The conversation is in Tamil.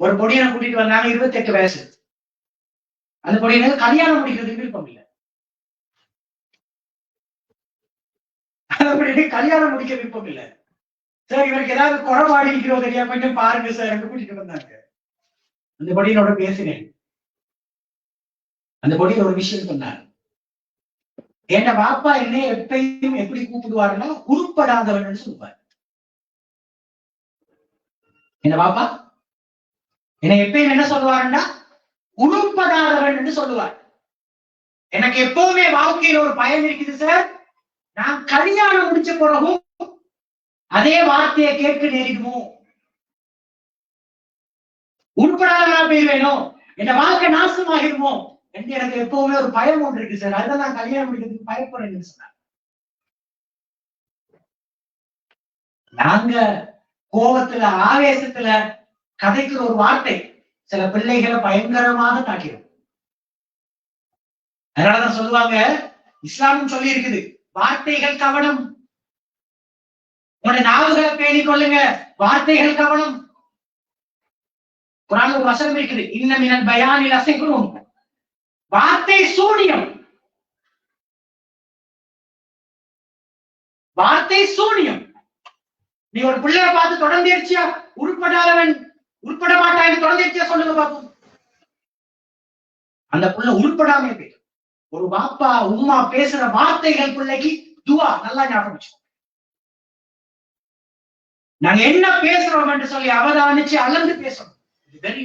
ஒரு பொடியனை கூட்டிட்டு வந்தாங்க இருபத்தி எட்டு வயசு. அந்த பொடியனுக்கு கல்யாணம் முடிக்கிறதுக்கு விருப்பம் இல்லை அந்த கல்யாணம் முடிக்க விருப்பம் இல்லை சார் இவருக்கு ஏதாவது குறவாடி இருக்கிறோம் தெரியா கொஞ்சம் பாருங்க சார் என்று கூட்டிட்டு வந்தாங்க. அந்த பொடியனோட பேசினேன். அந்த பொடியில் ஒரு விஷயம் சொன்னார். என்ன பாப்பா என்னை எப்பயும் எப்படி கூப்பிடுவாருன்னா உருப்படாதவன் சொல்லுவார். என்ன பாப்பா என்னை எப்பயும் என்ன சொல்லுவாருன்னா உருப்படாதவன் என்று சொல்லுவார். எனக்கு எப்பவுமே வாழ்க்கையில் ஒரு பயம் இருக்குது சார் நான் கல்யாணம் முடிச்ச பிறகும் அதே வார்த்தையை கேட்க நேரிடுமோ? உருப்படாதவனா போயிருவேனோ? என் வாழ்க்கை நாசமாகிடுமோ? என்று எனக்கு எப்பவுமே ஒரு பயம் ஒன்று இருக்கு சார் அதுதான் நான் கல்யாணம் முடிக்கிறதுக்கு பயப்படுறேன்னு சொன்னார். நாங்க கோபத்துல ஆவேசத்துல கதைக்கு ஒரு வார்த்தை சில பிள்ளைகளை பயங்கரமாக தாக்கிடும் அதனாலதான் சொல்லுவாங்க இஸ்லாமும் சொல்லி இருக்குது. வார்த்தைகள் கவனம். உங்களுடைய நாவுகளை பேணிக் கொள்ளுங்க. வார்த்தைகள் கவனம். குரான் ஒரு வசனம் இருக்குது. இன்னமினல் பயானில் அசைக்கணும் வார்த்தை சூனியம். வார்த்தை சூனியம். நீ ஒரு பிள்ளைய பார்த்து தொடர்ந்தேர்ச்சியா உருப்படாதவன். உருப்பட மாட்டான்னு தொடர்ந்தேர்ச்சியா சொல்லுங்க பாப்போம் அந்த புள்ள உருப்படாம போயிடும் ஒரு பாப்பா உம்மா பேசுற வார்த்தைகள் பிள்ளைக்கு துவா நல்லா ஞாபகம் வச்சுக்கோ. நாங்க என்ன பேசுறோம் என்று சொல்லி அவதானிச்சு அளந்து பேசணும். வெரி